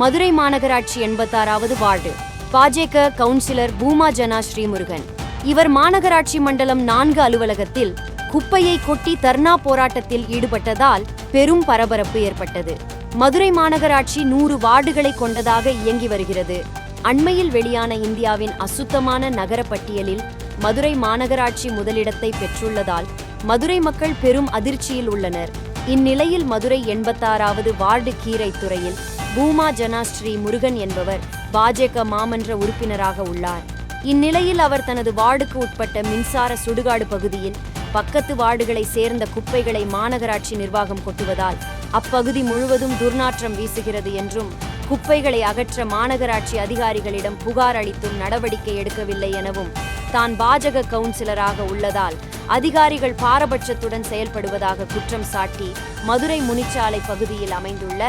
மதுரை மாநகராட்சி எண்பத்தாறாவது வார்டு. பாஜக கவுன்சிலர் பூமா ஜனா ஸ்ரீமுருகன். இவர் மாநகராட்சி மண்டலம் நான்கு அலுவலகத்தில் குப்பையை கொட்டி தர்ணா போராட்டத்தில் ஈடுபட்டதால் பெரும் பரபரப்பு ஏற்பட்டது. மதுரை மாநகராட்சி நூறு வார்டுகளை கொண்டதாக இயங்கி வருகிறது. அண்மையில் வெளியான இந்தியாவின் அசுத்தமான நகர பட்டியலில் மதுரை மாநகராட்சி முதலிடத்தை பெற்றுள்ளதால் மதுரை மக்கள் பெரும் அதிர்ச்சியில் உள்ளனர். இந்நிலையில் மதுரை எண்பத்தாறாவது வார்டு கீரை துறையில் பூமா ஜனா ஸ்ரீ முருகன் என்பவர் பாஜக மாமன்ற உறுப்பினராக உள்ளார். இந்நிலையில் அவர் தனது வார்டுக்கு உட்பட்ட மின்சார சுடுகாடு பகுதியில் பக்கத்து வார்டுகளை சேர்ந்த குப்பைகளை மாநகராட்சி நிர்வாகம் கொட்டுவதால் அப்பகுதி முழுவதும் துர்நாற்றம் வீசுகிறது என்றும் குப்பைகளை அகற்ற மாநகராட்சி அதிகாரிகளிடம் புகார் அளித்தும் நடவடிக்கை எடுக்கவில்லை எனவும் தான் பாஜக கவுன்சிலராக உள்ளதால் அதிகாரிகள் பாரபட்சத்துடன் செயல்படுவதாக குற்றம் சாட்டி மதுரை முனிச்சாலை பகுதியில் அமைந்துள்ள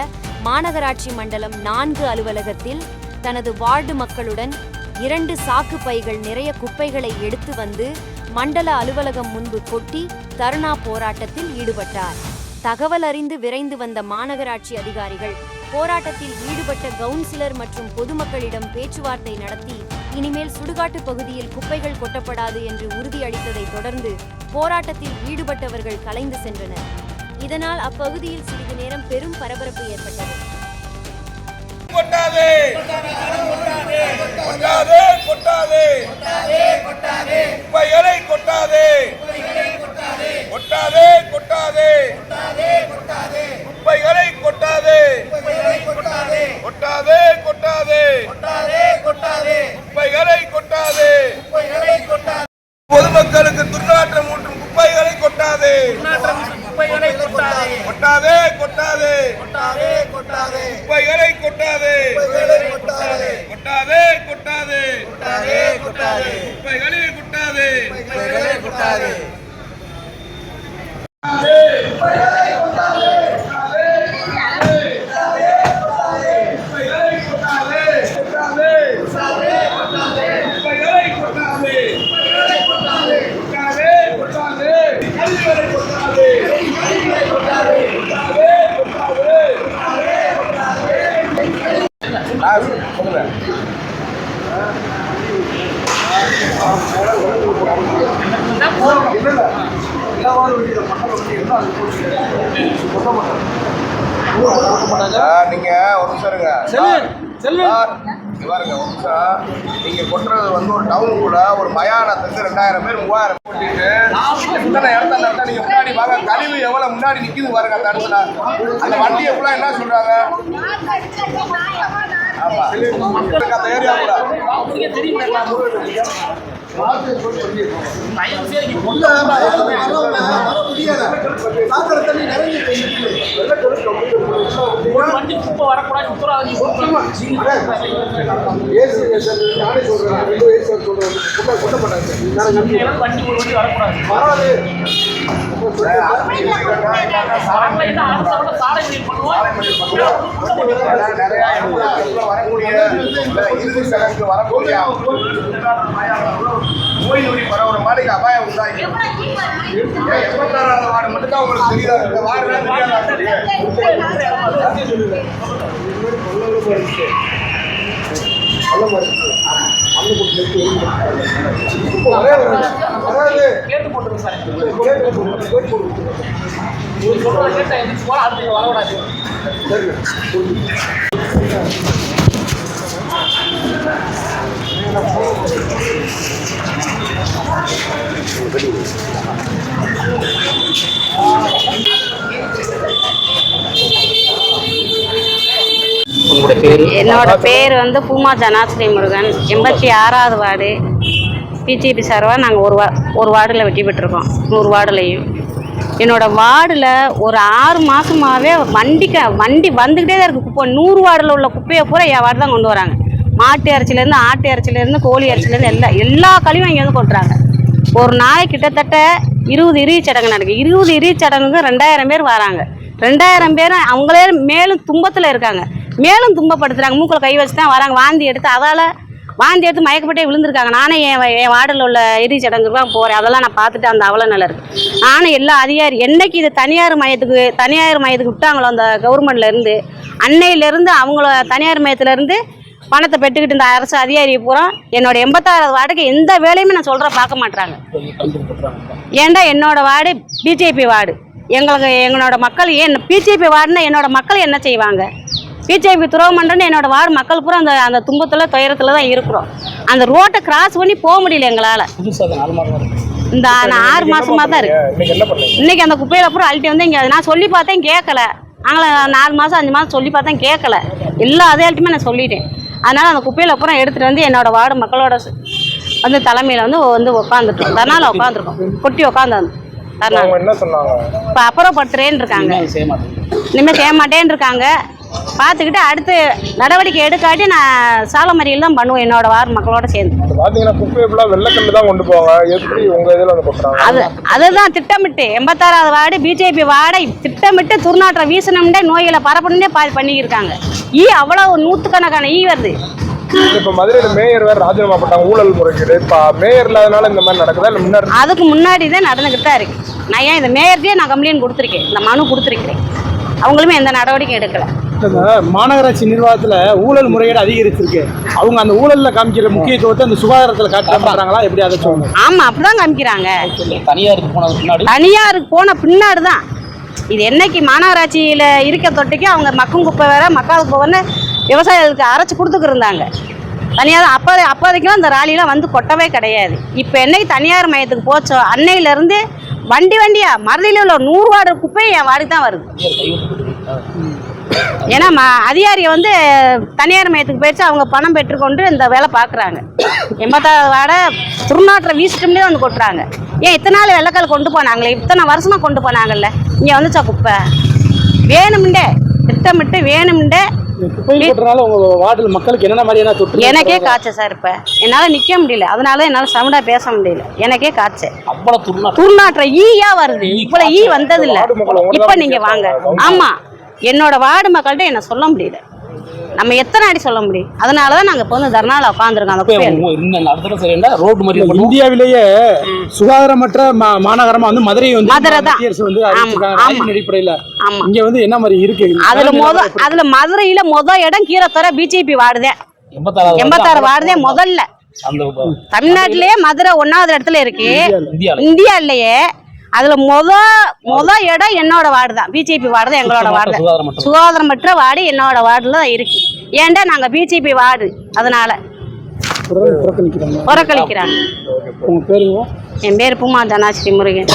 மாநகராட்சி மண்டலம் நான்கு அலுவலகத்தில் தனது வார்டு மக்களுடன் இரண்டு சாக்கு பைகள் நிறைய குப்பைகளை எடுத்து வந்து மண்டல அலுவலகம் முன்பு கொட்டி தர்ணா போராட்டத்தில் ஈடுபட்டார். தகவல் அறிந்து விரைந்து வந்த மாநகராட்சி அதிகாரிகள் போராட்டத்தில் ஈடுபட்ட கவுன்சிலர் மற்றும் பொதுமக்களிடம் பேச்சுவார்த்தை நடத்தி இனிமேல் சுடுகாட்டு பகுதியில் குப்பைகள் கொட்டப்படாது என்று உறுதியளித்ததை தொடர்ந்து போராட்டத்தில் ஈடுபட்டவர்கள் கலைந்து சென்றனர். இதனால் அப்பகுதியில் சிறிது நேரம் பெரும் பரபரப்பு ஏற்பட்டது. கொட்டாதே! கொட்டாதே! கொட்டாதே! குப்பைகளை கொட்டாதே! கொட்டாதே கொட்டாதே! குப்பைகளை கொட்டாதே! கொட்டாதே கொட்டாதே! குப்பைகளை கொட்டாதே பொதுமக்களுக்கு துர்நாற்றம் ஊட்டும் குப்பைகளை கொட்டாதே குப்பைகளை கொட்டாதே. கொட்டாதே கொட்டாதே. கொட்டாதே கொட்டாதே. குப்பைகளை கொட்டாதே. குப்பைகளை கொட்டாதே. கொட்டாதே கொட்டாதே. கொட்டாதே கொட்டாதே. குப்பைகளை கொட்டாதே. குப்பைகளை கொட்டாதே குப்பைகளை கொட்டாதே கொட்டாதே குப்பைகளை கொட்டாதே கொட்டாதே கொட்டாதே கழிவுகளை கொட்டாதே கொட்டாதே கொட்டாதே ஆ சொல்லுங்க ஆ, நீங்க ஒரு நிமிஷம் இருங்க பாருங்க ஒரு நிமிஷம் நீங்க கொட்டுறது வந்து ஒரு டவுனுக்குள்ள ஒரு மயானத்துக்கு ரெண்டாயிரம் பேர் மூவாயிரம் போட்டிட்டு இத்தனை இடத்துல நடத்தா நீங்க முன்னாடி வாங்க. கழிவு எவ்வளவு முன்னாடி நிக்குது பாருங்க அந்த இடத்துல. அந்த வண்டியை ஃபுல்லா என்ன சொல்றாங்க? ஆமா. மக்களுக்கு அந்த ஏரியா கூட. வண்டி குப்பை வரக்கூடாது உத்தரவாதி வண்டி ஒரு வண்டி வரக்கூடாது சாலை என்ன அடுத்த விட சாலை clean பண்ணுவோம் நிறைய வரக்கூடிய வரக்கூடிய நோய் நொடி பரவுற மாதிரி அபாயம் உண்டாகி. எண்பத்தாறாவது வார்டு மட்டும் தான் உங்களுக்கு தெரியுதா? இந்த வார்டு கேட்டு போட்டுருங்க என்னோட பேர் வந்து பூமா ஜனாஸ்ரீ முருகன். எண்பத்தி ஆறாவது வார்டு பிஜேபி சார்பாக நாங்கள் ஒரு வா ஒரு வார்டில் வெட்டி பெற்றிருக்கோம். நூறு வார்டுலையும். என்னோட வார்டில் ஒரு ஆறு மாதமாகவே வண்டிக்க வண்டி வந்துக்கிட்டே தான் இருக்குது குப்பை. நூறு வார்டில் உள்ள குப்பையை பூரா என் வார்டு தான் கொண்டு வராங்க. மாட்டு இறைச்சிலேருந்து ஆட்டு இறைச்சிலேருந்து கோழி இறைச்சிலேருந்து எல்லா எல்லா கழிவும் இங்கே வந்து கொட்டுறாங்க. ஒரு நாளைக்கு கிட்டத்தட்ட இருபது இறுதி சடங்கு நடக்குது இருபது இறுதி சடங்குக்கு ரெண்டாயிரம் பேர் வராங்க. ரெண்டாயிரம் பேர் அவங்களே மேலும் துன்பத்தில் இருக்காங்க. மேலும் துன்பப்படுத்துகிறாங்க மூக்கில் கை வச்சு தான் வராங்க. வாந்தி எடுத்து அதால் வாந்தி எடுத்து மயக்கப்பட்டே விழுந்திருக்காங்க. நானே என் என் வார்டில் உள்ள இறுதி சடங்குக்கு தான் போகிறேன் அதெல்லாம் நான் பார்த்துட்டு அந்த அவ்வளோ நல்லா இருக்குது ஆனால் எல்லா அதிகாரி என்றைக்கு இது தனியார் மையத்துக்கு தனியார் மையத்துக்கு விட்டாங்களோ அந்த கவர்மெண்ட்லேருந்து அன்னையிலேருந்து அவங்கள தனியார் மையத்துலேருந்து பணத்தை பெற்றுக்கிட்டு இந்த அரசு அதிகாரி பூரா என்னோட எண்பத்தாறாவது வார்டுக்கு எந்த வேலையுமே நான் சொல்கிற பார்க்க மாட்றாங்க. ஏன்டா என்னோட வார்டு பிஜேபி வார்டு? எங்களுக்கு எங்களோட மக்கள் ஏன் பிஜேபி வார்டுனா என்னோட மக்கள் என்ன செய்வாங்க? பிஜேபி துரோகம் பண்ணுறேன்னு என்னோட வார்டு மக்கள் பூரா அந்த அந்த துன்பத்தில் துயரத்தில் தான் இருக்கிறோம். அந்த ரோட்டை கிராஸ் பண்ணி போக முடியல எங்களால். அது இந்த நான் ஆறு மாசமா தான் இருக்கு. இன்னைக்கு என்ன பண்ணீங்க? இன்னைக்கு அந்த குப்பையில அப்புறம் அழட்டி வந்து இங்கே நான் சொல்லி பார்த்தேன் கேட்கல. நாங்கள நாலு மாதம் அஞ்சு மாதம் சொல்லி பார்த்தேன் கேட்கல. எல்லா அதேட்டுமே நான் சொல்லிட்டேன். அதனால் அந்த குப்பையில அப்புறம் எடுத்துகிட்டு வந்து என்னோட வார்டு மக்களோட வந்து தலைமையில் வந்து வந்து உட்காந்துட்டோம் தனால் உட்காந்துருக்கோம் கொட்டி உட்காந்து சொன்னாங்க? இப்போ அப்புறப்பட்டுறேன்னு இருக்காங்க. இனிமேல் செய்ய மாட்டேன்னு இருக்காங்க பார்த்துக்கிட்டு அடுத்து நடவடிக்கை எடுக்காட்டி நான் சாலமறியில் தான் பண்ணுவேன் என்னோட வார்டு மக்களோட சேர்ந்து. பாத்தீங்கன்னா குப்பையை ஃபுல்லாக வெள்ளக்கல்லு தான் கொண்டு போவாங்க. எப்படி உங்க இதில் வந்து அது அதுதான் திட்டமிட்டு. எண்பத்தாறாவது வார்டு பிஜேபி வார்டை திட்டமிட்டு துர்நாற்றம் வீசணும்னே நோய்களை பரப்பணுன்னே பாதி பண்ணியிருக்காங்க. ஈ அவ்வளோ நூற்றுக்கணக்கான ஈ வருது. இப்ப மதுரையில மேயர் வேற ராஜினாமா பண்ணாங்க ஊழல் முறைகேடு. இப்ப மேயர் இல்லாதனால இந்த மாதிரி நடக்குதா? இல்ல முன்னாடி அதுக்கு முன்னாடி தான் நடந்துக்கிட்டு தான் இருக்கு. நான் ஏன் இந்த மேயர்கிட்டயே நான் கம்ப்ளைண்ட் கொடுத்துருக்கேன். இந்த மனு கொடுத்துருக்கிறேன். அவங்களுமே எந்த நடவடிக்கையும் எடுக்கல. மாநகராட்சி நிர்வாகத்துல ஊழல் முறையீடு அதிகரிச்சிருக்கு. அவங்க அந்த ஊழல்ல காமிக்கிற முக்கியத்துவத்தை அந்த சுகாதாரத்துல காட்ட மாட்டாங்களா? எப்படி அதை சொல்லுங்க? ஆமாம் அப்படிதான் காமிக்கிறாங்க. தனியாருக்கு போனதுக்கு முன்னாடி? தனியாருக்கு போன பின்னாடி தான் இது என்னைக்கு மாநகராட்சியில் இருக்க தொட்டிக்கு அவங்க மக்கும் குப்பை வேற மக்காத குப்பைன்னு விவசாயிகளுக்கு அரைச்சி கொடுத்துக்கிருந்தாங்க தனியார் அப்போ அப்போதைக்கும் அந்த ராலிலாம் வந்து கொட்டவே கிடையாது. இப்போ என்னைக்கு தனியார் மையத்துக்கு போச்சோ அன்னையிலேருந்து வண்டி வண்டியா மருதியில் உள்ள நூறு வார்டு குப்பை என் வார்டுக்கு தான் வருது. ஏன்னா ம அதிகாரியை வந்து தனியார் மையத்துக்கு போயிடுச்சு அவங்க பணம் பெற்றுக்கொண்டு இந்த வேலை பார்க்குறாங்க. எண்பத்தாவது வாட துர்நாற்றம் வீசிட்டுமே வந்து கொட்டுறாங்க. ஏன் இத்தனை நாள் வெள்ளக்கால் கொண்டு போனாங்களே? இத்தனை வருஷமாக கொண்டு போனாங்கல்ல? இங்கே வந்துச்சா குப்பை? வேணும்ண்டே திட்டமிட்டு வேணும்ண்டே. எனக்கே காய்ச்சல் சார் இப்போ. என்னால் நிற்க முடியல. அதனால என்னால் சவுண்டாக பேச முடியல. எனக்கே காய்ச்சல். துர்நாற்றம். துர்நாற்றம் ஈயா வருது. இவ்வளோ ஈ வந்ததில்ல. இப்போ நீங்கள் வாங்க. ஆமாம் என்னோட வார்டு மக்கள்கிட்ட என்ன சொல்ல முடியல. நம்ம எத்தனை அடி சொல்ல முடியும்? அதனால தான் நாங்கள் இப்போ வந்து தர்ணாவில் உட்காந்துருக்கோம் ரோடு மாதிரி இந்தியாவிலேயே சுகாதாரமற்ற மா- மாநகரமா வந்து மதுரை வந்து மதுரை தான். வந்து அடிப்படையில. ஆமாம் இங்க வந்து என்ன மாதிரி இருக்கு? அதுல முத அதுல மதுரையில முத இடம் கீரத்துறை பிஜேபி வார்டுதேன் எண்பத்தாறு வார்டுதேன் முதல்ல. தமிழ்நாட்டிலேயே மதுரை ஒன்னாவது இடத்துல இருக்கு. இந்தியாவில் இந்தியாவிலேயே அதுல முத முத இடம் என்னோட வார்டு தான் பிஜேபி வார்டு தான் எங்களோட வார்டு. தான். சுகாதாரமற்ற வார்டு என்னோட வார்டுல தான் இருக்கு. ஏன்டா நாங்க பிஜேபி வார்டு? அதனால. புறக்கணிக்கிறாங்க. என் பேர் பூமா தனாஸ்ரீ முருகன்.